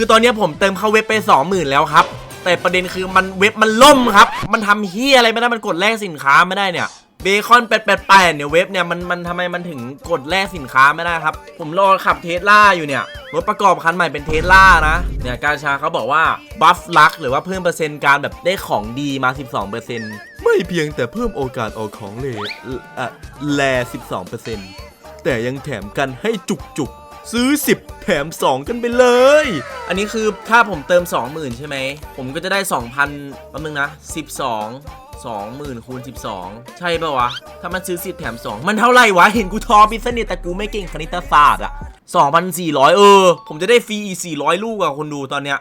คือตอนนี้ผมเติมเข้าเว็บไป 20,000 แล้วครับ แต่ประเด็นคือมันเว็บมันล่มครับ มันทำเฮียอะไรไม่ได้มันกดแลกสินค้าไม่ได้เนี่ยเบคอน888เนี่ยเว็บเนี่ยมันมันทำไมมันถึงกดแลกสินค้าไม่ได้ครับ ผมรอขับเทสลาอยู่เนี่ยรถประกอบคันใหม่เป็นเทสลานะเนี่ยกาชาเขาบอกว่าบัฟลักหรือว่าเพิ่มเปอร์เซ็นต์การแบบได้ของดีมา 12%ไม่เพียงแต่เพิ่มโอกาสออกของเลอะแล12%แต่ยังแถมกันให้จุกจุกๆ ซื้อ 10 แถม 2 กันไปเลย อันนี้คือถ้าผมเติม 20,000 ใช่ไหม ผมก็จะได้ 2,000แป๊บนึงนะ 12 20,000คูณ12 ใช่ปะวะ ถ้ามันซื้อ10แถม 2 มันเท่าไหร่วะ เห็นกูทอปิสนิทแต่กูไม่เก่งคณิตศาสตร์อะ2,400 เออ ผมจะได้ฟรีอีก400 ลูกอะคนดูตอนเนี้ย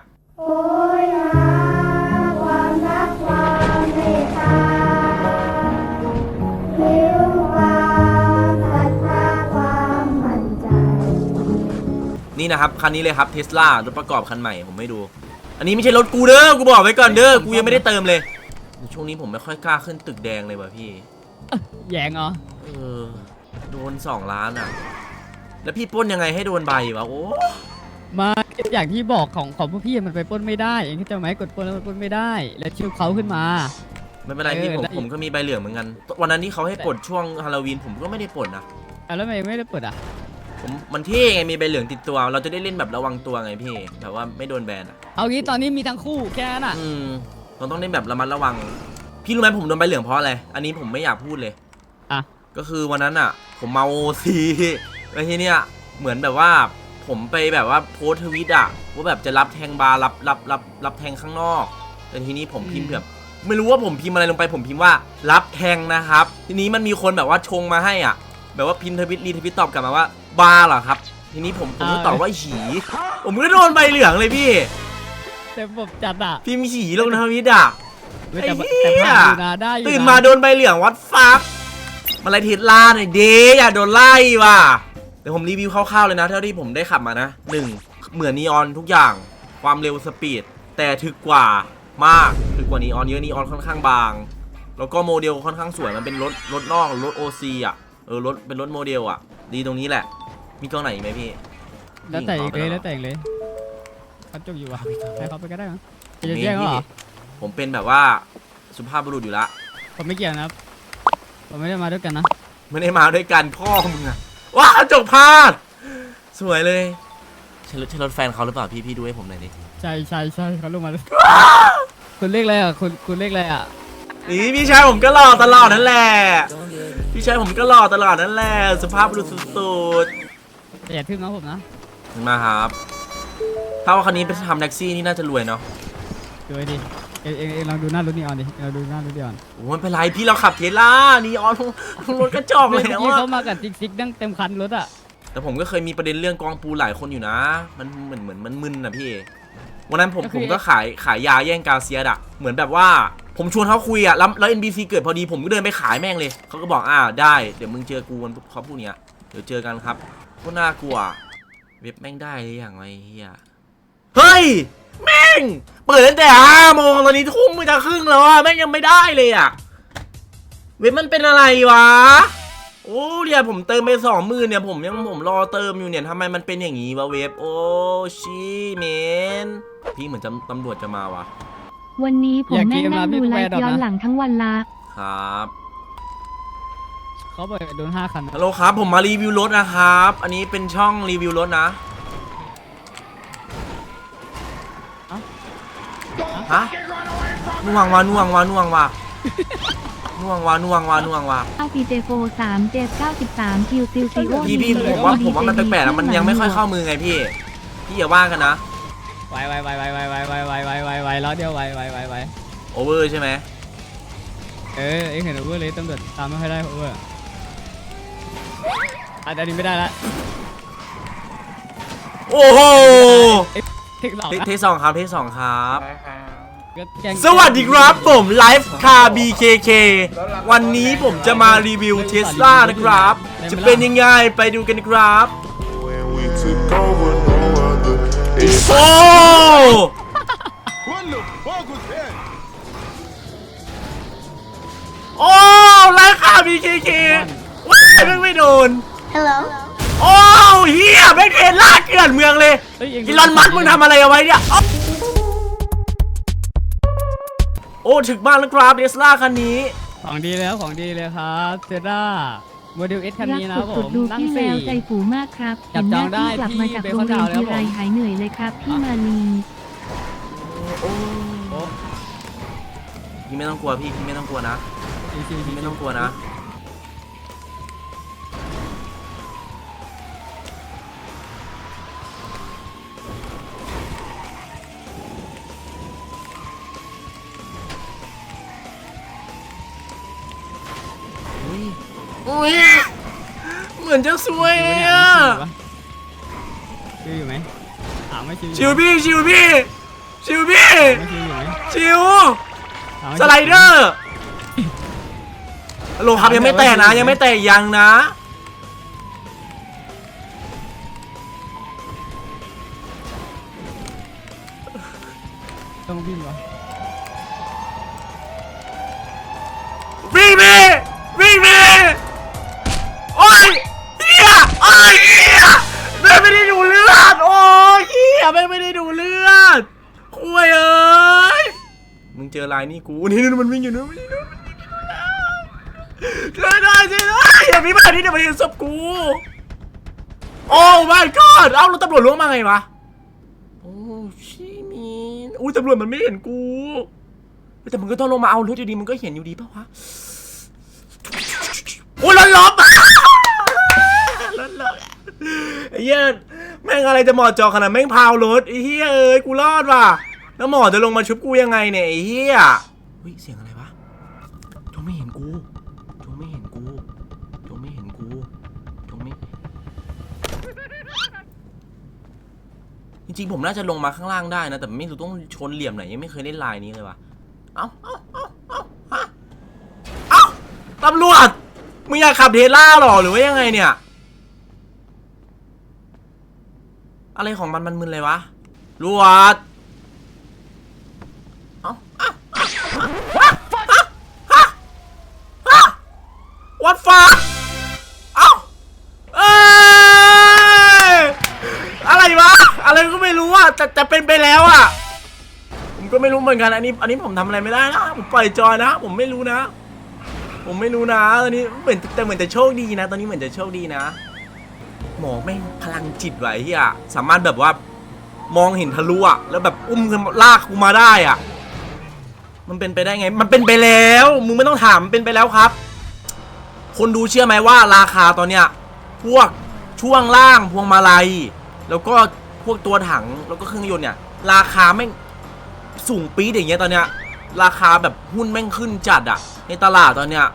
นี่นะครับ คันนี้เลยครับเทสลารถประกอบคันใหม่ผมไม่ดู อันนี้ไม่ใช่รถกูเด้อ กูบอกไว้ก่อนเด้อ กูยังไม่ได้เติมเลย ช่วงนี้ผมไม่ค่อยกล้าขึ้นตึกแดงเลยว่ะพี่ แยงเหรอ เออ โดนสองล้านอะ แล้วพี่ปล้นยังไงให้โดนใบวะโอ้ มาอย่างที่บอกของของพวกพี่มันไปปล้นไม่ได้เองเข้าใจไหมกดปล้นแล้วมันปล้นไม่ได้ แล้วชื่อเขาขึ้นมา ไม่เป็นไรพี่เออผมได้ ผมก็มีใบเหลืองเหมือนกัน วันนั้นที่เขาให้ปลดช่วงฮาโลวีนผมก็ไม่ได้ปลดนะ อะแล้วทำไมไม่ได้เปิดอะ ผมมันเท่ไงมีใบเหลืองติดตัว เราจะได้เล่นแบบระวังตัวไงพี่แบบว่าไม่โดนแบนอะเอางี้ตอนนี้มีทั้งคู่แค่นั้นอะ อืมเราต้องเล่นแบบระมัดระวัง พี่รู้ไหมผมโดนใบเหลืองเพราะอะไรอันนี้ผมไม่อยากพูดเลยอะ ก็คือวันนั้นอะ ผมเมาโอซีแล้วทีเนี้ยเหมือนแบบว่า ผมไปแบบว่าโพสต์ทวิตอะว่าแบบจะรับแทงบาร์รับรับรับรับแทงข้างนอกแต่ทีนี้ผมพิมพ์แบบ ไม่รู้ว่าผมพิมพ์อะไรลงไปผมพิมพ์ว่ารับแทงนะครับ ทีนี้มันมีคนแบบว่าชงมาให้อะ แบบว่าพิมพ์ทวิตรีทวิตตอบกลับมาว่า บาร์เหรอครับ ทีนี้ผมผมก็ตอบว่าฉีผมก็โดนใบเหลืองเลยพี่แต่ผมจัดอะพิมพ์ฉีลงทวิตอะเว้ยแต่ไอ้เหี้แต่ยผ่านอยู่นะได้อยู่ะตื่นมาโดนใบเหลืองวัดฟักมาไล่เทสลาหน่อยเดอย่าโดนไล่ว่ะเดี๋ยวผมรีวิวคร่าวๆเลยนะเท่าที่ผมได้ขับมานะหนึ่งเหมือนนีออนทุกอย่างความเร็วสปีดแต่ถึกกว่ามากถึกกว่านีออนเยอะนีออนค่อนข้างบาง แล้วก็โมเดลค่อนข้างสวยมันเป็นรถรถนอกรถโอซีอะเออรถเป็นรถโมเดลอะ ดีตรงนี้แหละ มีกล้องไหนอีกไหมพี่แล้วแต่อีกเลยงแล้วต่แต่อีกเลยเขาจบอยู่อะให้เขาไปก็ได้มั้งอจะไปแย่งเขาเหรอผมเป็นแบบว่าสุภาพบุรุษอยู่ละผมไม่เกี่ยวนะครับ ผมไม่ได้มาด้วยกันนะไม่ได้มาด้วยกันพ่อมึงอะว้าวจบพลาด สวยเลยใช่รถใช่รถแฟนเขาหรือเปล่าพี่พี่ดูให้ผมหน่อยดิใช่ใช่ใช่เขาลงมาเลยคุณเลขอะไรอะคุณคุณเลขอะไรอะนี่พี่ชายผมก็หล่อตลอดนั่นแหละพี่ชายผมก็หล่อตลอดนั่นแหละสุภาพบุรุษสุดแต่ อย่าทึ่งนะผมนะๆถึงมาครับ ถ้าว่าคันนี้ไปทำแท็กซี่นี่น่าจะรวยเนาะดูไว้ดิเอ็งเอ็งเอ็งลองดูหน้ารถนีออนดิเอ็งลองดูหน้ารถนีออนโอ้ไม่เป็นไรพี่เราขับเทสลานี่ออนรถกระจอกเมื่เลอยกี้อะ เขามากับซิกซิกนั่งเต็มคันรถอะแต่ผมก็เคยมีประเด็นเรื่องกองปูหลายคนอยู่นะ มันเหมือนเหมือนมันมึนนะพี่ วันนั้นผมผมก็ขายขายยาแย่งกาเซียดอะเหมือนแบบว่าผมชวนเขาคุยอะแล้วแล้ว NBC เกิดพอดีผมก็เดินไปขายแม่งเลย เขาก็บอกอ่าได้ เดี๋ยวมึงเจอกูวันเขาพูดเนี้ยเดี๋ยวเจอกันครับ โคตรน่ากลัว เว็บแม่งได้เลยอย่างไรเฮียเฮ้ย แม่ง เปิดตั้งแต่ห้าโมงตอนนี้ทุ่มมือจะครึ่งแล้วอะแม่งยังไม่ได้เลยอะเว็บมันเป็นอะไรวะ โอ้เนี่ยผมเติมไปสองหมื่นเนี่ยผมยังผมรอเติมอยู่เนี่ยทำไมมันเป็นอย่างนี้วะเว็บ โอ้ชีเมนพี่เหมือนจะตำรวจจะมาวะวันนี้ผมอยากแม่งเกมนั่งนะพี่ดูไลแวร์ฟ์ดอกนะย้อนหลังทั้งวันละ ครับ เขาบอกโดนห้าคันฮัลโหลครับ ผมมารีวิวรถนะครับ อันนี้เป็นช่องรีวิวรถนะ ฮะน่วงวะน่วงวะน่วงวะน่วงวะน่วงวะน่วงวะเอาพีเจโฟสามเจเก้าสิบสามคิวซิลซีโอพี่พี่ผมว่าผมว่ามันแปลกๆแล้วมันยังไม่ค่อยเข้ามือไงพี่ พี่อย่าว่ากันนะ ไวไวไวไวไวไวไวไวไวไวไวล้อเดียวไวไวไวไวโอเวอร์ใช่ไหมเออเอ็งเห็นโอเวอร์เลยตำรวจตามไม่ค่อยได้โอเวอร์ อันนี้ไม่ได้ละโอ้โหเทคสองเทนะเทสสองครับเทสสองครับ ก็แกล้งสวัสดีครับผมไลฟ์คา BKK วันนี้ผมจะมารีวิวเทสลานะครับ จะเป็นยังไงไปดูกันครับ When we took over, no other. It's โอ้ what the fuck was that? โอ้ไลฟ์คา BKK ว้ายแม่งไม่ โดน Hello โอ้เฮียแม่งเทรนลากเกลื่อนเมืองเลยเฮ้ยเงอีลอนมัสก์มึงทำอะไรเอาไว้เนี่ยอ๊ะโอ้ถึกมากแล้วครับเดสลาคันนี้ ของดีแล้วของดีเลยครับเซราโมเดลเอสคันรักนี้นะผสุดมๆดูนั่งพี่แวสี่ วใจฟูมากครับจับจองได้เห็นหน้าที่กลับมาจากที่โรงเรียนเบคอนดาวน์แล้วทีไรผม หายเหนื่อยเลยครับ พี่มาลีโอ้พี่ไม่ต้องกลัวพี่พี่ไม่ต้องกลัวนะชิวๆพี่ไม่ต้องกลัวนะ อุ้ยเหมือนจะสวยชิวเลยเนี่ยอะชิวอยู่ไหมถามว่าชิวชิวพี่ชิวพี่ชิวพี่ไม่ชิวอยู่ไหมชิวถามว่าสไลเดอร์ฮัลโหลครับยังไม่แตะนะยังไม่แตะยังนะต้องวิ่งวะวิ่งมีวิ่งมีโอ้ยเฮียโอ้ยเฮียแม่งไม่ได้ดูเลือด โอ้ยเฮียแม่งไม่ได้ดูเลือดคุยเอ้ย มึงเจอลายนี่กู นี่นี่มันวิ่งอยู่นู้นมันวิ่งอยู่นู้นช่วยหน่อยช่วยหน่อยอย่ามีแบบนี้เดี๋ยวมาเห็นศพกู โอ้ my god เอ้าแล้วตำรวจล้วงมาไงวะ โอ้ชิมินอุ้ยตำรวจมันไม่เห็นกูแต่มันก็ต้องลงมาเอารถอยู่ดีมันก็เห็นอยู่ดีป่าวะโอ้ยรถลบรถลบไอ้ เหี้ยแม่งอะไรจะหมาะเจอขนาดแม่งพาวรถไอ้เหี้ยเอ้ยกูรอดว่ะแล้วหมอจะลงมาชุบกูยังไงเนี่ยไอ้เหี้ยเฮ้ยเสียงอะไรวะจงไม่เห็นกูจงไม่เห็นกูจงไม่เห็นกูจงไม่จริงๆผมน่าจะลงมาข้างล่างได้นะแต่ไม่รู้ต้องชนเหลี่ยมไหนยังไม่เคยเล่นลายนี้เลยว่ะเอ้าเอ้าเอ้าเอ้าเอ้าตำรวจมึงอยากขับเทสล่าหรอหรือว่ายังไงเนี่ย อะไรของมันมันมึนเลยวะรวดเอ้าเอ้าเอ้าเอ้าฮะฮะฮะ what fuck เอ้าเอ้ยอะไรวะ อะไรก็ไม่รู้อะแต่แต่เป็นไปแล้วอะ ผมก็ไม่รู้เหมือนกันอันนี้ อันนี้ผมทำอะไรไม่ได้นะ ผมปล่อยจอยนะ ผมไม่รู้นะ ผมไม่รู้นะตอนนี้เหมือนแต่เหมือนจะโชคดีนะ ตอนนี้เหมือนจะโชคดีนะ หมอแม่งพลังจิตไหวเฮียสามารถแบบว่ามองเห็นทะลุอะแล้วแบบอุ้มขึ้นลากกูมาได้อะมันเป็นไปได้ไง มันเป็นไปแล้ว มึงไม่ต้องถามมันเป็นไปแล้วครับ คนดูเชื่อไหมว่าราคาตอนเนี้ย พวกช่วงล่างพวงมาลัย แล้วก็พวกตัวถังแล้วก็เครื่องยนต์เนี่ย ราคาแม่งสูงปี๊ดอย่างเงี้ยตอนเนี้ย ราคาแบบหุ้นแม่งขึ้นจัดอะในตลาดตอนเนี้ย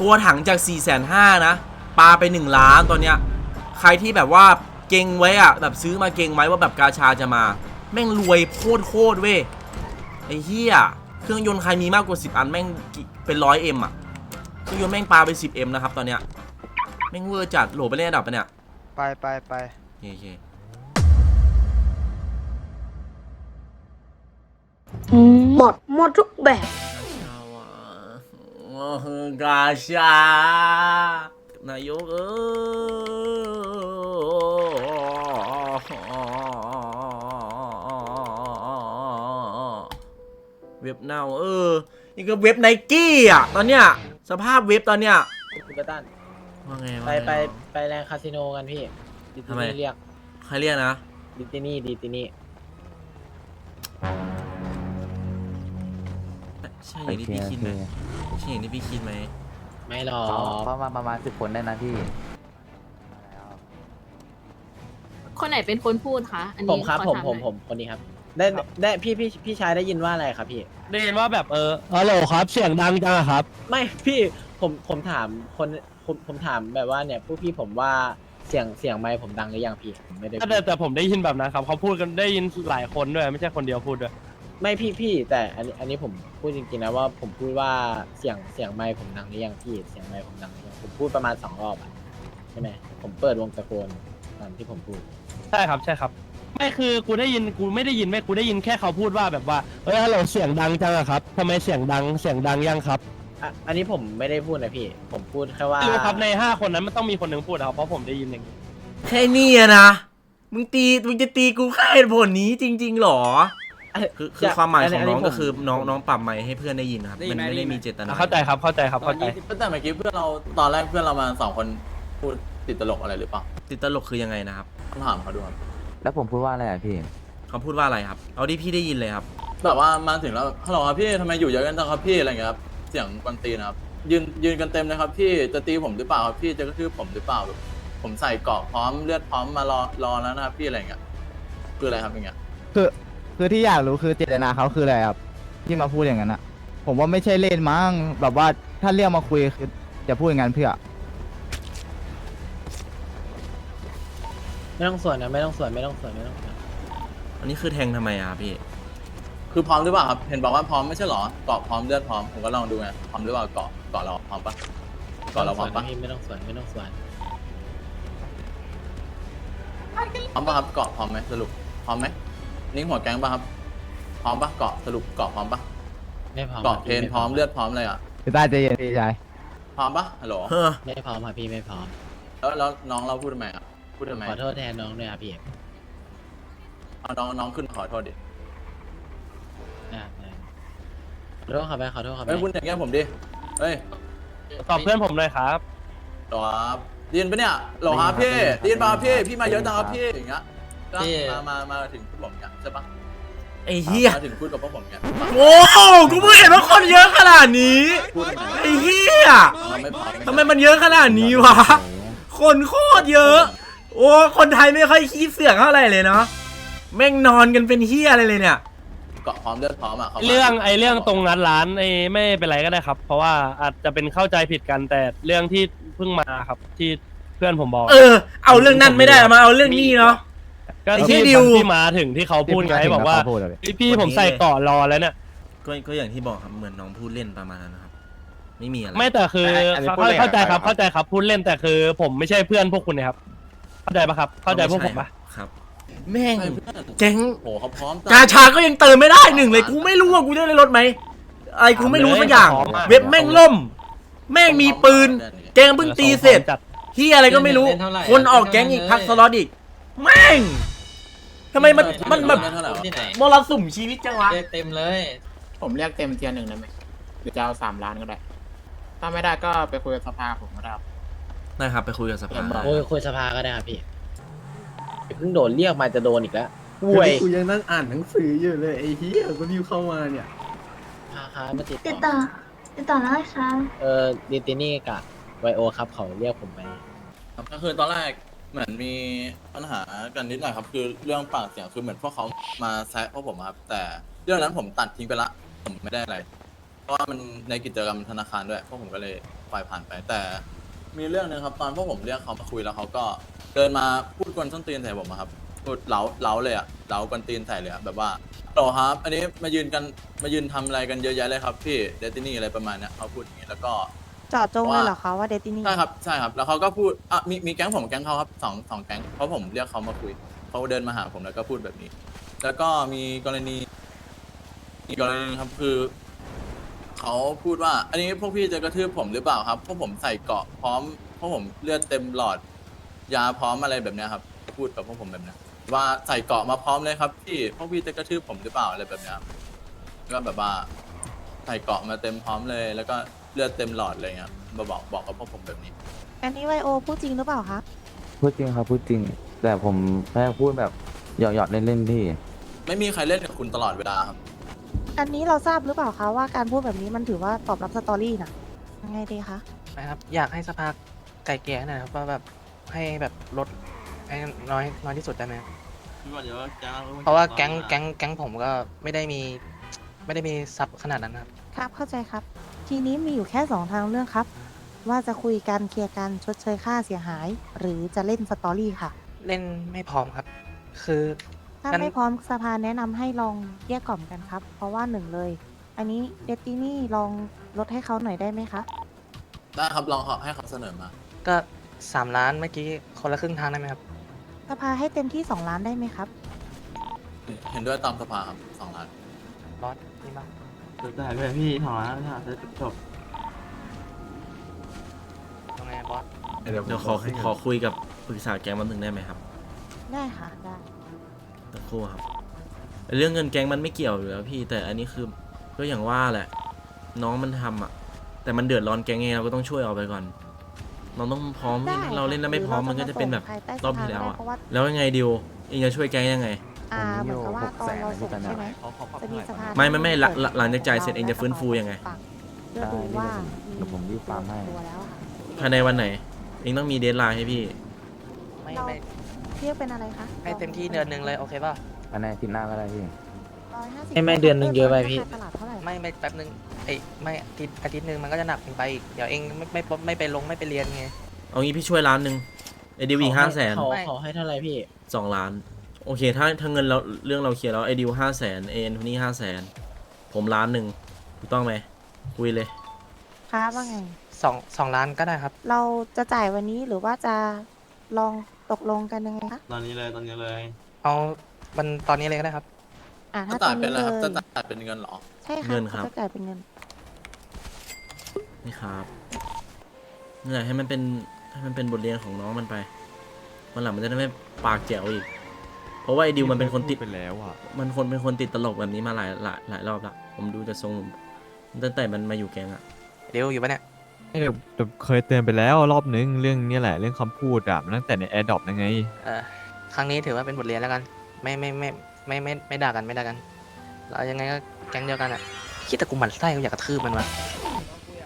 ตัวถังจาก4ี่แสนห้านะ ปาไป 1 ล้านตอนเนี้ย ใครที่แบบว่าเก่งไว้อะแบบซื้อมาเก่งไว้ว่าแบบกาชาจะมา แม่งรวยโคตรโคตรเว้ยไอ้เหี้ยเครื่องยนต์ใครมีมากกว่า 10 อันแม่งกี่เป็นร้อยเอ็มอะเครื่องยนต์แม่งปาไป 10เอ็มนะครับตอนเนี้ยแม่งเวอร์จัดโหลไปเล่นระดับปะเนี่ยไปไปไปโอเคโอเคหมดหมดทุกแบบกาชา นายกเออเว็บเน่าเออ นี่ก็เว็บไนกี้อะ ตอนเนี้ย สภาพเว็บตอนเนี้ยคุณกระตันว่าไงไปว่าไงไปไปแรงคาสิโนกันพี่ดิติทำไมนี่เรียกใครเรียกนะ ดิตินี่ดิตินี่ใช่อย่างที่พี่คิดไหมใช่อย่างที่พี่คิดไหม ไม่หรอเขากเขามาประมาณสิบคนได้นะพี่คนไหนเป็นคนพูดคะ อันผนี้มครับขอผมถาผมหน่อยผมคนนี้ครับ ได้ได้พี่พี่พี่ชายได้ยินว่าอะไรครับพี่ ได้ยินว่าแบบเออฮัลโหลครับ เสียงดังจังอะครับ ไม่พี่ผมผมถามคนผมผมถามแบบว่าเนี่ยผู้พี่ผมว่าเสียงเสียงไมค์ผมดังหรือยังพี่ผมไม่ได้แต่แต่ผมได้ยินแบบนั้นครับเขาพูดกันได้ยินหลายคนด้วยไม่ใช่คนเดียวพูดด้วย ไม่พี่พี่แต่อันนี้อันนี้ผมพูดจริงๆนะว่าผมพูดว่าเสียงเสียงไมค์ผมดังหรือยังพี่เสียงไมค์ผมดังหรือยังผมพูดประมาณสองรอบอะใช่ไหมผมเปิดวงตะโกนตอนที่ผมพูด ใช่ครับใช่ครับ ไม่คือกูได้ยินกูไม่ได้ยินไม่กูได้ยินแค่เขาพูดว่าแบบว่าเออฮัลโหลเสียงดังจังอะครับทำไมเสียงดังเสียงดังยังครับอะอันนี้ผมไม่ได้พูดนะพี่ ผมพูดแค่ว่า ไม่รู้ครับในห้าคนนั้นมันต้องมีคนหนึ่งพูดนะครับเพราะผมได้ยินอย่างนี้ แค่นี้อะนะ มึงตี มึงจะตีกูแค่เหตุผลนี้จริงๆหรอ คือคือความหมายของน้องก็คือน้องน้องปรับไมค์ให้เพื่อนได้ยินครับมันไม่ได้มีเจตนาเข้าใจครับเข้าใจครับเข้าใจแต่เมื่อกี้เพื่อนเราตอนแรกเพื่อนเรามาสองคนพูดติดตลกอะไรหรือเปล่าติดตลกคือยังไงนะครับต้องถามเขาดูครับแล้วผมพูดว่าอะไรอะพี่ เขาพูดว่าอะไรครับ เอาที่พี่ได้ยินเลยครับ แบบว่ามาถึงแล้วฮัลโหลครับพี่ทำไมอยู่เยอะกันจังครับพี่อะไรเงี้ยครับเสียงกวนตีนนะครับยืนยืนกันเต็มเลยครับพี่จะตีผมหรือเปล่าครับพี่จะกระทืบผมหรือเปล่าแบบผมใส่เกราะพร้อมเลือดพร้อมมารอรอแล้วนะครับพี่อะไรเงี้ยคืออะไรครับอย่างเงี้ยคือ คือที่อยากรู้คือเจตนาเขาคืออะไรครับที่มาพูดอย่างนั้นอะผมว่าไม่ใช่เล่นมั้งแบบว่าถ้าเรียกมาคุยคือจะพูดอย่างนั้นเพื่อ ไม่ต้องส่วนนะไม่ต้องส่วนไม่ต้องส่วนไม่ต้องส่วนอันนี้คือแทงทำไมอะครับพี่ คือพร้อมหรือเปล่าครับ เห็นบอกว่าพร้อมไม่ใช่เหรอ เกาะพร้อมเลือดพร้อม ผมก็ลองดูไง พร้อมหรือเปล่า เกาะ เกาะเราพร้อมปะเกาะเราพร้อมปะพี่ไม่ต้องส่วนไม่ต้องส่วนพร้อมปะครับ เกาะพร้อมไหมสรุป พร้อมไหม นิ้งหัวแก๊งปะครับ พร้อมปะเกาะสรุปเกาะพร้อมปะไม่พร้อมเกาะเพนพร้อมเลือดพร้อมเลยอะพี่ต้าใจเย็นพี่ชายพร้อมปะฮัลโหลเฮ้อไม่พร้อมค่ะพี่ไม่พร้อมแล้วแล้วน้องเราพูดทำไมอะพูดทำไมขอโทษแทนน้องด้วยครับพี่เอาน้องน้องขึ้นขอโทษดิได้ได้ขอโทษครับแม่ขอโทษครับเฮ้ยแม่คุณอย่างเงี้ยผมดิเฮ้ยตอบเพื่อนผมหน่อยครับหรอครับไดยินปะเนี่ยหรอครับพี่ไดยินปะครับพี่พี่มาเยอะจังครับพี่อย่างเงี้ย ก็มามามาถึงพวกผมเนี่ยใช่ปะไอ้เหี้ยมาถึงพูดกับพวกผมเนี่ยโอ้โหกูเพิ่งเห็นว่าคนเยอะขนาดนี้พูดทำไมไอ้เหี้ยเราไม่พร้อมทำไมมันเยอะขนาดนี้วะคนโคตรเยอะ โอ้คนไทยไม่ค่อยขี้เสือกเท่าไหร่เลยเนาะแม่งนอนกันเป็นเหี้ยอะไรเลยเนี่ยเกาะพร้อมเลือดพร้อมอะขามาเรื่องไอ้เรื่องตรงนั้นร้านไอ้ไม่เป็นไรก็ได้ครับ เพราะว่าอาจจะเป็นเข้าใจผิดกันแต่เรื่องที่เพิ่งมาครับที่เพื่อนผมบอก เออ เอาเรื่องนั้นไม่ได้มาเอาเรื่องนี้เนาะ ก็ไอ้เหี้ที่ยดิว ที่มาถึงที่เขาพูดไงบอกว่าพูดเลยพี่พี่ผมใส่เกาะรอแล้วเนี่ย ก็ก็อย่างที่บอกครับเหมือนน้องพูดเล่นประมาณนั้นนะครับ ไม่มีอะไรไม่แต่คือเข้าเข้าใจครับ เข้าใจครับพูดเล่นแต่คือ ผมไม่ใช่เพื่อนพวกคุณนะครับ เข้าใจปะครับ เข้าใจพวกผมปะครับ แม่งใช่เพื่อนแก๊งโอ้โหเขาพร้อมจังกาชาก็ยังเติมไม่ได้หนึ่งเลยกูไม่รู้ว่ากูจะได้รถไหมไอ้กูไม่รู้สักอย่าง เว็บแม่งล่ม แม่งมีปืน แกงเพิ่งตีเสร็จ จัด เฮียอะไรก็ไม่รู้ คนออกแก๊งอีกพักสล็อตอีก แม่งทำไมมันมันแบบเท่ไหร่วะมรสุมชีวิตจังวะเต็มเลยผมเรียกเต็มเทียร์หนึ่งได้ไหมหรือจะเอาสามล้านก็ได้ ถ้าไม่ได้ก็ไปคุยกับสภาผมก็ได้ครับ นะครับไปคุยกับสภาคุยคุยสภาก็ได้ครับพี่เพิ่งโดนเรียกมาจะโดนอีกแล้วป่วยกูยังนั่งอ่านหนังสืออยู่เลยไอ้เหี้ยกูรีบเข้ามาเนี่ยพาค้ามาติดติดต่ต่ออติดต่อแล้วค่ะเออดิตินี่กับไวโอครับเขาเรียกผมไปก็คือตอนแรก เหมือนมีปัญหากันนิดหน่อยครับ คือเรื่องปากเสียงคือเหมือนพวกเขามาแซะพวกผมอะครับ แต่เรื่องนั้นผมตัดทิ้งไปละผมไม่ได้อะไร เพราะว่ามันในกิจกรรมธนาคารด้วยพวกผมก็เลยปล่อยผ่านไป แต่มีเรื่องหนึงครับ ตอนพวกผมเรียกเขามาคุยแล้วเขาก็เดินมาพูดกวนส้นตีนใส่ผมอะครับพูดเล้าเล้าเลยอะเล้ากวนตีนใส่เลยอะแบบว่าโหลครับ อันนี้มายืนกันมายืนทำอะไรกันเยอะแยะเลยครับพี่เดตินี่อะไรประมาณเนี้ยเขาพูดอย่างนี้แล้วก็ เจาะจงเลยเหรอคะว่าเดตินี่ ใช่ครับใช่ครับ แล้วเขาก็พูดอะมีมีแก๊งผมแก๊งเขาครับสองสองแก๊งเพราะผมเรียกเขามาคุยเขาเดินมาหาผมแล้วก็พูดแบบนี้ แล้วก็มีกรณีอีกกรณีครับคือเขาพูดว่า อันนี้พวกพี่จะกระทืบผมหรือเปล่าครับพวกผมใส่เกราะพร้อมพวกผมเลือดเต็มหลอด ยาพร้อมอะไรแบบเนี้ยครับ พูดกับพวกผมแบบเนี้ยว่าใส่เกราะมาพร้อมเลยครับพี่พวกพี่จะกระทืบผมหรือเปล่าอะไรแบบเนี้ยครับก็แบบว่าใส่เกราะมาเต็มพร้อมเลย แล้วก็เลือดเต็มหลอดเลยครับมาบอกบอกกับพวกผมแบบนี้ อันนี้ไวโอพูดจริงหรือเปล่าคะพูดจริงครับพูดจริง แต่ผมแค่พูดแบบหยอกๆเล่นๆพี่ ไม่มีใครเล่นกับคุณตลอดเวลาครับอันนี้เราทราบหรือเปล่าคะว่าการพูดแบบนี้มันถือว่าตอบรับสตอรี่นะยังไงดีคะนะครับอยากให้สภาไก่เกลี่ยหน่อยครับว่าแบบให้แบบลดให้น้อยน้อยที่สุดได้ไหมครับเพราะว่าแก๊งแก๊งแก๊งผมก็ไม่ได้มีไม่ได้มีซับขนาดนั้นนะครับครับเข้าใจครับ ทีนี้มีอยู่แค่สองทางเรื่องครับ ว่าจะคุยกันเคลียร์กันชดเชยค่าเสียหาย หรือจะเล่นสตอรี่ค่ะ เล่นไม่พร้อมครับ คือ ถ้างั้น ไม่พร้อมสภาแนะนำให้ลองเรียกกล่อมกันครับ เพราะว่าหนึ่งเลย อันนี้เดตินี่ลองลดให้เขาหน่อยได้ไหมคะ ได้ครับลองขอให้เขาเสนอมา ก็สามล้านเมื่อกี้คนละครึ่งทางได้ไหมครับ สภาให้เต็มที่ 2 ล้านได้ไหมครับ เห็นด้วยตามสภาครับสองล้าน บอสนี่บ้าง ได้เพื่อนพี่ถอนจะจบยังไงบอสเเดี๋ยวขอขอคุยกับปรึกษาแก๊งมันหนึ่งได้ไหมครับได้ค่ะได้ตะครู่ครับไอ้เรื่องเงินแก๊งมันไม่เกี่ยวอยู่แล้วพี่ แต่อันนี้คือก็อย่างว่าแหละ น้องมันทำอะ แต่มันเดือดร้อนแก๊งไงเราก็ต้องช่วยเอาไปก่อน เราต้องพร้อมได้เราเล่นแล้วไม่พร้อมมันก็จะเป็นแบบภายใต้รอบสภาที่แล้วได้อะเพราะว่า แล้วยังไงดิวเองจะช่วยแก๊งยังไง อ่าเหมือนกับว่าตอนเราส่งใช่ไหมจะมีสภาไม่ไม่ไม่หลังหลังหลังจากจ่ายเสร็จเองจะฟื้นฟูยังไง เพื่อดูว่าเดี๋ยวผมรีบฟาร์มให้ ตัวแล้วค่ะภายในวันไหน เองต้องมีเดทไลน์ให้พี่ ไม่เราไม่เรียกเป็นอะไรคะให้เต็มที่เดือนหนึ่งเลยโอเคป่ะ อันไหนทิศหน้าก็ได้พี่ร้อยห้าสิบไม่ไม่เดือนหนึ่งเยอะไปพี่ตลาดเท่าไหร่ไม่ไม่แป๊บนึงไอ้ไม่อาทิตย์อาทิตย์หนึ่งมันก็จะหนักไปอีกเดี๋ยวเองไม่ไม่ไม่ไปลงไม่ไปเรียนไง เอางี้พี่ช่วยล้านหนึ่งไอดิวอีกห้าแสนขอไม่ขอให้เท่าไหร่พี่สองล้าน โอเค ถ้าถ้าเงินเราเรื่องเราเคลียร์แล้วไอดิวห้าแสนเอ็นนี่ห้าแสนผมล้านหนึ่งถูกต้องไหมคุยเลยคะว่าไง สองสองล้านก็ได้ครับ เราจะจ่ายวันนี้หรือว่าจะลองตกลงกันยังไงคะตอนนี้เลยตอนนี้เลยเอามันตอนนี้เลยก็ได้ครับ อ่าจะถ้าตอจ่ายนเป็นนี้อะไรเลครับยจะจ่ายเป็นเงินเหรอ ใช่ค่ะเงินครับเขาจะจ่ายเป็นเงิน นี่ครับนี่แหละให้มันเป็นให้มันเป็นบทเรียนของน้องมันไปวันหลังมันจะได้ไม่ปากแจ๋วอีกเพ ราะว่าไอ้ดิวมันเป็นคนติดไปแล้วอะมันคนเป็นคนติดตลกแบบนี้มาหลายหลายหลายรอบละผมดูจะทรงตั้งแต่มันมาอยู่แก๊งอะเดี๋ยวอยู่ปะเนี่ยเดี๋ยวเดี๋ยวเคยเตือนไปแล้วรอบนึงเรื่องเนี้แหละเรื่องคำพูดอะมันตั้งแต่ในแอร์ดรอปยังไง เออครั้งนี้ถือว่าเป็นบทเรียนแล้วกัน ไม่ไม่ไม่ไม่ไม่ไม่ด่ากันไม่ด่ากันแล้วยังไงก็แก๊งเดียวกันอะคิดแต่กูหมั่นไส้กูอยากกระทืบมันวะ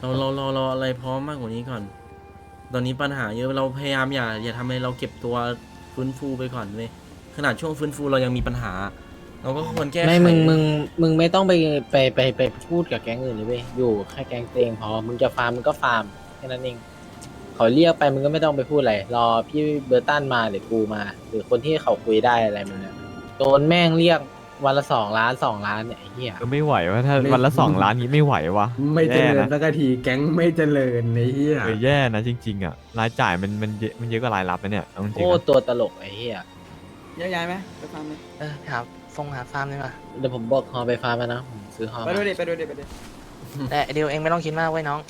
เราเราเราเราอะไรพร้อมมากกว่านี้ก่อน ตอนนี้ปัญหาเยอะเราพยายามอย่าอย่าทำอะไรเราเก็บตัวฟื้นฟูไปก่อนเลย ขนาดช่วงฟื้นฟูเรายังมีปัญหา เราก็ควรแก้ไขไม่มึงมึงมึงไม่ต้องไปไปไปไปพูดกับแก๊งอื่นเลยเว้ยอยู่แค่แก๊งตัวเองพอมึงจะฟาร์มมึงก็ฟาร์มแค่นั้นเองเขาเรียกไปมึงก็ไม่ต้องไปพูดอะไรรอพี่เบอร์ตันมาหรือกูมา หรือคนที่เขาคุยได้อะไรมึงเนี่ยโดนแม่งเรียกวันละสองล้านสองล้านเนี่ยไอ้เหี้ยก็ไม่ไหวว่าถ้าวันละสองล้านนี้ไม่ไหววะไม่เจริญแย่นะสักทีแก๊งไม่เจริญในเฮียเออแย่นะจริง ๆอะรายจ่ายมันมันเยอะมันเยอะกว่ารายรับนะเนี่ยเอาจริโคงๆตรนะตัวตลกไอ้เหี้ย ย้ายไหมไปฟังเออหาฟงหาฟาร์มดีกว่าเดี๋ยวผมบอกฮอไปฟาร์มมานะ ผมซื้อฮอไปมาดูดิไปดูดิไปดูแต่เดี๋ยวเองไม่ต้องคิดมากไว้ยน้อง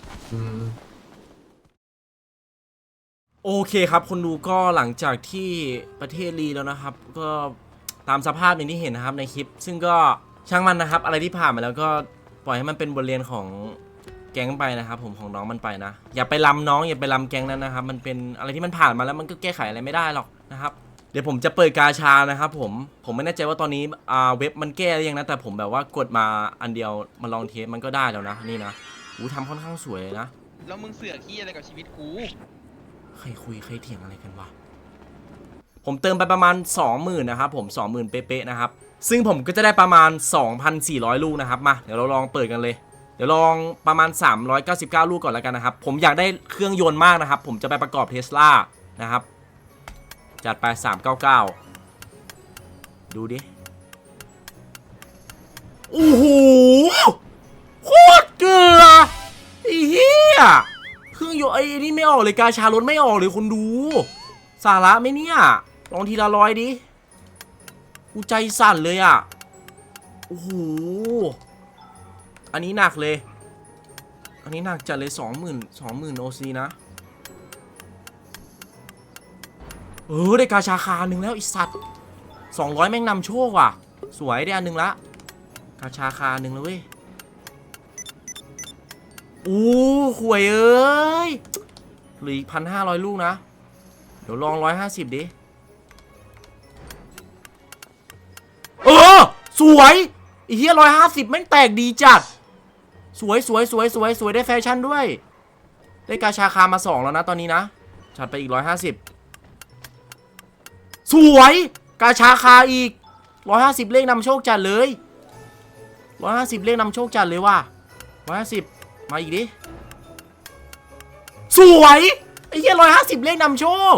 โอเคครับคนดูก็หลังจากที่ประเทศรีแล้วนะครับ ก็ตามสภาพอย่างที่เห็นนะครับในคลิป ซึ่งก็ช่างมันนะครับ อะไรที่ผ่านมาแล้วก็ปล่อยให้มันเป็นบทเรียนของแก๊งไปนะครับ ผมของน้องมันไปนะ อย่าไปลำน้องอย่าไปลำแก๊งนั้นนะครับ มันเป็นอะไรที่มันผ่านมาแล้วมันก็แก้ไขอะไรไม่ได้หรอกนะครับ เดี๋ยวผมจะเปิดกาชานะครับผมผมไม่แน่ใจว่าตอนนี้อ่าเว็บมันแก้หรือยังนะแต่ผมแบบว่ากดมาอันเดียวมาลองเทสมันก็ได้แล้วนะนี่นะอู้ทำค่อนข้างสวยเลยนะแล้วมึงเสือกขี้อะไรกับชีวิตกูใครคุยใครเถียงอะไรกันวะผมเติมไปประมาณ 20,000นะครับผม 20,000 เป๊ะๆนะครับ ซึ่งผมก็จะได้ประมาณ 2,400 ลูกนะครับมาเดี๋ยวเราลองเปิดกันเลยเดี๋ยวลองประมาณ 399 ลูกก่อนแล้วกันนะครับ ผมอยากได้เครื่องยนต์มากนะครับ ผมจะไปประกอบเทสลานะครับ จัดไป 399 ดูดิโอ้โหโคตรเกลือไอ้เหี้ยเครื่องยนต์ไอ้นี่ไม่ออกเลยกาชารถไม่ออกเลยคุณดู สาระไหมเนี่ยลองทีละร้อยดิกูใจสั่นเลยอะโอ้โหอันนี้หนักเลย อันนี้หนักจัดเลยสองหมื่นสองหมื่นโอซีนะ เออได้กาชาคาหนึ่งแล้วไอสัตว์สองร้อยแม่งนำโชคว่ะ สวยได้อันหนึ่งละ กาชาคาหนึ่งแล้วเว้ยโอ้หวยเอ้ยหลืออีกพันห้าร้อยลูกนะ เดี๋ยวลองร้อยห้าสิบดิ เออ สวยไอีเฮียร้อยห้าสิบแม่งแตกดีจัด สวยสวยสวยสวยสวยได้แฟชั่นด้วย ได้กาชาคามาสองแล้วนะตอนนี้นะ จัดไปอีกร้อยห้าสิบ สวยกาชาคาอีกร้อยห้าสิบเลขนำโชคจัดเลยร้อยห้าสิบเลขนำโชคจัดเลยว่ะร้อยห้าสิบมาอีกดิ สวยไอ้เหี้ยร้อยห้าสิบเลขนำโชค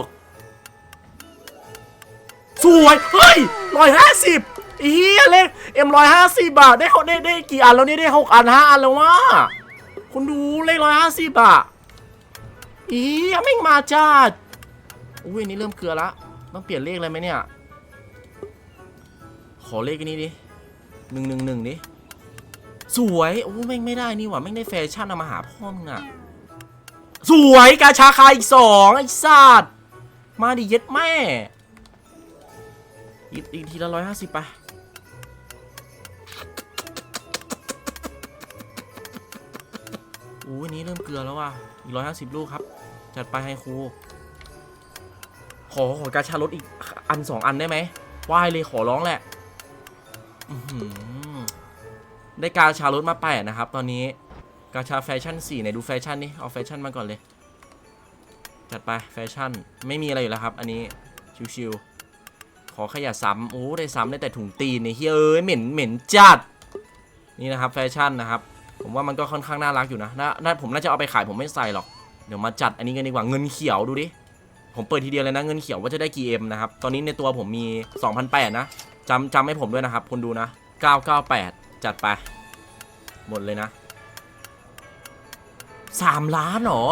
สวยเฮ้ยร้อยห้าสิบไอ้เหี้ยเลขเอ็มร้อยห้าสิบอะได้ได้ได้กี่อันแล้วเนี่ยได้หกอันห้าอันแล้ววะคุณดูเลขร้อยห้าสิบอะอียังไม่มาจัดอุ้ยนี่เริ่มเกลือละ ต้องเปลี่ยนเลขอะไรไหมเนี่ย ขอเลขอันนี้ดิหนึ่งหนึ่งหนึ่งดิ สวย โอ้แม่งไม่ได้นี่หว่าแม่งได้แฟชั่นเอามาหาพ่อมึงอะสวยกาชาคาอีกสองไอ้สัตว์มาดิเย็ดแม่ อีกอีกทีละร้อยห้าสิบไปอู้วันนี้เริ่มเกลือแล้วว่ะอีกร้อยห้าสิบลูกครับ จัดไปให้ครู ขอขอกาชาลดอีกอันสองอันได้ไหมไหวเลยขอร้องแหละได้กาชาลดมาแปดนะครับ ตอนนี้กาชาแฟชั่น4ไหนดูแฟชั่นนี่เอาแฟชั่นมาก่อนเลย จัดไปแฟชั่นไม่มีอะไรอยู่แล้วครับ อันนี้ชิวๆขอขยะซ้ำโอ้ได้ซ้ำได้แต่ถุงตีนเนี่ยเฮ้ยเอ้ยเหม็นเหม็นจัด นี่นะครับแฟชั่นนะครับ ผมว่ามันก็ค่อนข้างน่ารักอยู่นะน่าน่าผมน่าจะเอาไปขายผมไม่ใส่หรอกเดี๋ยวมาจัดอันนี้กันดีกว่าเงินเขียวดูดิ ผมเปิดทีเดียวเลยนะเงินเขียวว่าจะได้กี่เอ็มนะครับ ตอนนี้ในตัวผมมี2,008นะจำจำให้ผมด้วยนะครับคนดูนะ 998 จัดไป หมดเลยนะสามล้านหรอ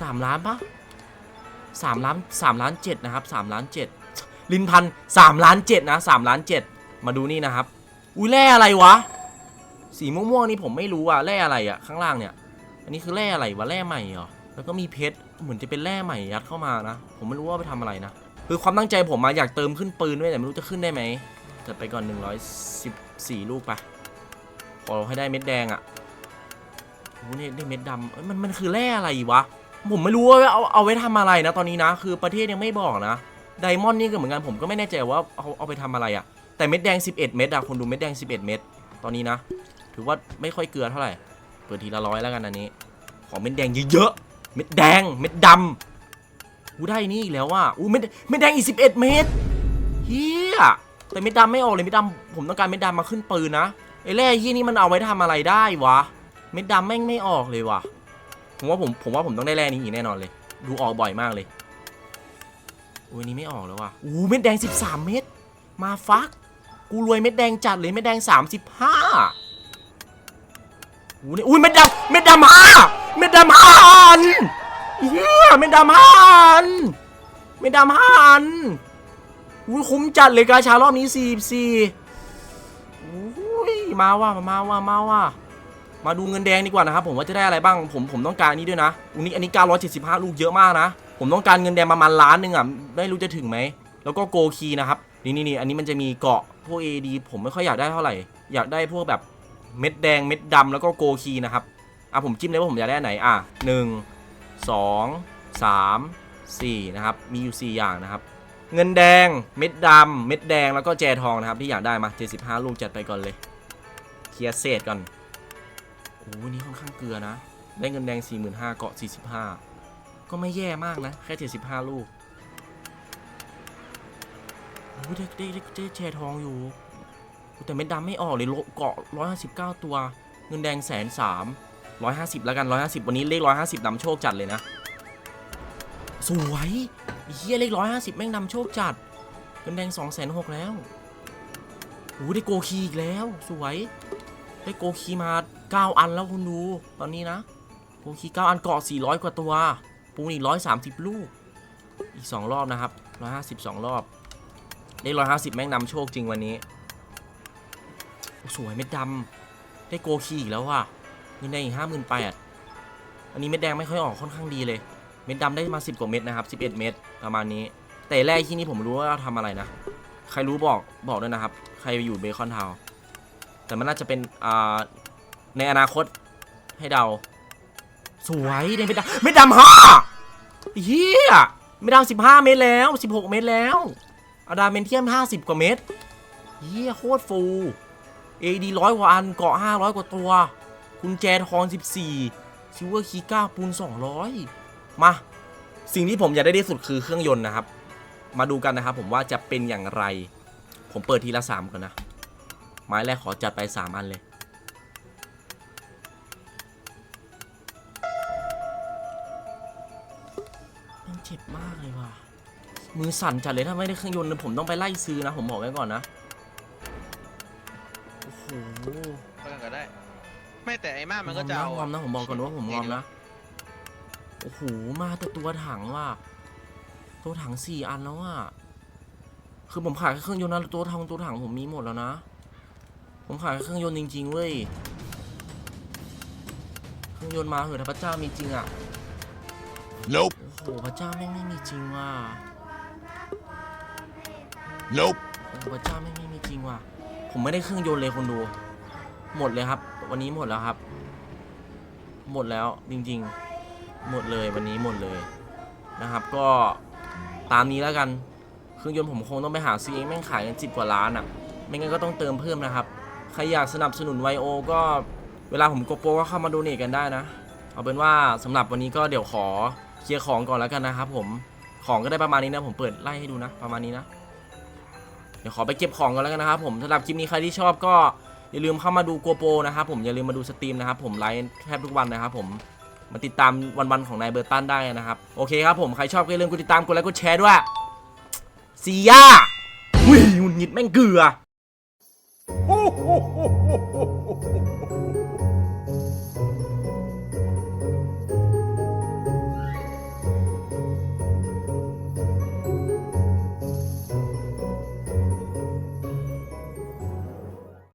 สามล้านปะสามล้านสามล้านเจ็ดนะครับสามล้านเจ็ดลินพันสามล้านเจ็ดนะสามล้านเจ็ดมาดูนี่นะครับ อุ้ยแร่อะไรวะ สีม่วงๆนี่ผมไม่รู้อะแร่อะไรอะข้างล่างเนี่ย อันนี้คือแร่อะไรวะแร่ใหม่เหรอ แล้วก็มีเพชร เหมือนจะเป็นแร่ใหม่ยัดเข้ามานะ ผมไม่รู้ว่าไปทำอะไรนะ คือความตั้งใจผมมาอยากเติมขึ้นปืนด้วยแต่ไม่รู้จะขึ้นได้ไหมจัดไปก่อน 114 ลูกไปขอให้ได้เม็ดแดงอะโอ้โหนี่ได้เม็ดดำเอ้ยมันมันคือแร่อะไรวะ ผมไม่รู้ว่าเอาเอาไว้ทำอะไรนะตอนนี้นะ คือประเทศยังไม่บอกนะไดมอนด์นี่ก็เหมือนกันผมก็ไม่แน่ใจว่าเอาเอาไปทำอะไรอะแต่เม็ดแดง 11 เม็ดอะคนดูเม็ดแดง 11 เม็ดตอนนี้นะ ถือว่าไม่ค่อยเกลือเท่าไหร่เปิดทีละร้อยแล้วกันอันนี้ ของเม็ดแดงเยอะๆ เม็ดแดง เม็ดดำกูได้นี่อีกแล้วว่าอู้เม็ดเม็ดแดงอีก11เอ็ดเม็ดเฮียแต่เม็ดดำไม่ออกเลยเม็ดดำผมต้องการเม็ดดำมาขึ้นปืนนะไอ้แร่ยี่นี่มันเอาไว้ทำอะไรได้วะ เม็ดดำแม่งไม่ออกเลยวะผมว่าผมผมว่าผมต้องได้แร่นี้อีกแน่นอนเลย ดูออกบ่อยมากเลยอุ้ยนนี้ไม่ออกแล้วว่ะอู้เม็ดแดง 13 เม็ดมาฟัก กูรวยเม็ดแดงจัดเลยเม็ดแดง 35อู้นี่อุ้ยเม็ดดำเม็ดดำห้า เม็ดดำห้าอันเฮียเม็ดดำห้าอันเม็ดดำห้าอันอุ้ยคุ้มจัดเลยกาชารอบนี้44อุ้ยมาว่ะมาว่ะมาว่ะมาดูเงินแดงดีกว่านะครับผมว่าจะได้อะไรบ้างผมผมต้องการนี้ด้วยนะอันนี้อันนี้975ลูกเยอะมากนะ ผมต้องการเงินแดงประมาณล้านหนึ่งอะไม่รู้จะถึงไหมแล้วก็โกคีนะครับนี่นี่นี่อันนี้มันจะมีเกาะพวก AD ผมไม่ค่อยอยากได้เท่าไหร่ อยากได้พวกแบบเม็ดแดงเม็ดดำแล้วก็โกคีนะครับ อะผมจิ้มเลยว่าผมอยากได้อันไหนอะหนึ่งสองสามสี่นะครับ มีอยู่สี่อย่างนะครับ เงินแดง เม็ดดำเม็ดแดงแล้วก็แจทองนะครับที่อยากได้มา75ลูกจัดไปก่อนเลยเคลียร์เศษก่อนโอ้โหนี่ค่อนข้างเกลือนะ ได้เงินแดง 45,000เกาะ 45 ก็ไม่แย่มากนะ แค่ 75 ลูกโอ้โหได้ได้ได้ได้แชร์ทองอยู่ แต่เม็ดดำไม่ออกเลยเกาะ 159 ตัว เงินแดงแสนสาม ร้อยห้าสิบแล้วกัน 150 วันนี้เลข 150นำโชคจัดเลยนะ สวยเฮียเลข 150 แม่งนำโชคจัดเงินแดง2 6 0 0แล้วโอ้โหได้โกคีอีกแล้ว สวย ได้โกคีมา 9 อันแล้วคุณดู ตอนนี้นะ โกคี 9 อันเกาะ 400 กว่าตัว ปูนอีก 130 ลูก อีก 2 รอบนะครับ 152 รอบ ได้ 150 แม่งนำโชคจริงวันนี้ สวยเม็ดดำได้โกคีอีกแล้วว่ะ เงินแดงอีก58,000อันนี้เม็ดแดงไม่ค่อยออกค่อนข้างดีเลย เม็ดดำได้มา 10 กว่าเม็ดนะครับ 11 เม็ดประมาณนี้ แต่แรกที่นี่ผมรู้ว่าทำอะไรนะ ใครรู้บอกบอกด้วยนะครับ ใครอยู่เบคอนทาวน์แต่มันน่าจะเป็นอ่าในอนาคตให้เดา สวยเนี่ยไม่ดดำไม่ดดำห้าเฮียไม่ดดำสิบห้าเมตรแล้วสิบหกเมตรแล้วอะดาเมนเทียมห้าสิบกว่าเมตรเฮียโคตรฟูเอดีร้อยกว่าอันเกาะห้าร้อยกว่าตัว กุญแจทองสิบสี่ซิลเวอร์คีก้าปูนสองร้อยมา สิ่งที่ผมอยากได้ที่สุดคือเครื่องยนต์นะครับ มาดูกันนะครับผมว่าจะเป็นอย่างไร ผมเปิดทีละสามก่อนนะ ไม้แรกขอจัดไป 3 อันเลย มันเจ็บมากเลยว่ะ มือสั่นจัดเลยถ้าไม่ได้เครื่องยนต์ผมต้องไปไล่ซื้อนะ ผมบอกไว้ก่อนนะ โอ้โห ก็ได้ ไม่แต่ไอ้มามันก็จะเอางอมนะผมบอกก่อนว่าผมงอมนะ โอ้โห มาแต่ตัวถังว่ะ ตัวถังสี่อันแล้วอะ คือผมขายแค่เครื่องยนต์นะตัวทางตัวถังผมมีหมดแล้วนะ ผมขายแค่เครื่องยนต์จริงๆเว้ยคเครื่องยนต์มาเหอะถ้าพระเจ้ามีจริงอะ Nope. โอ้โหพระเจ้าแม่งไม่มีจริงว่ะ Nope. โอ้โหพระเจ้าแม่งไม่มีจริงว่ะ ผมไม่ได้เครื่องยนต์เลยคนดู หมดเลยครับ วันนี้หมดแล้วครับ หมดแล้วจริงๆ หมดเลยวันนี้หมดเลยนะครับ ก็ตามนี้แล้วกันเครื่องยนต์ผมคงต้องไปหาซื้อเองแม่งขายกันสิบกว่าล้านอะ ไม่งั้นก็ต้องเติมเพิ่มนะครับ ใครอยากสนับสนุนไวโอก็เวลาผมโกโปรก็เข้ามาดูเนทกันได้นะ เอาเป็นว่าสำหรับวันนี้ก็เดี๋ยวขอเคลียร์ของก่อนแล้วกันนะครับผมของก็ได้ประมาณนี้นะผมเปิดไล่ให้ดูนะประมาณนี้นะ เดี๋ยวขอไปเก็บของกันแล้วกันนะครับผมสำหรับคลิปนี้ใครที่ชอบก็ อย่าลืมเข้ามาดูโกโปรนะครับผมอย่าลืมมาดูสตรีมนะครับผมไลฟ์แทบทุกวันนะครับผมมาติดตามวันๆของนายเบอร์ตันได้นะครับ โอเคครับผม ใครชอบก็อย่าลืมกดติดตามกดไลค์กดแชร์ด้วยซีย่าอุ้ยหงุดหงิดแม่งเกลือ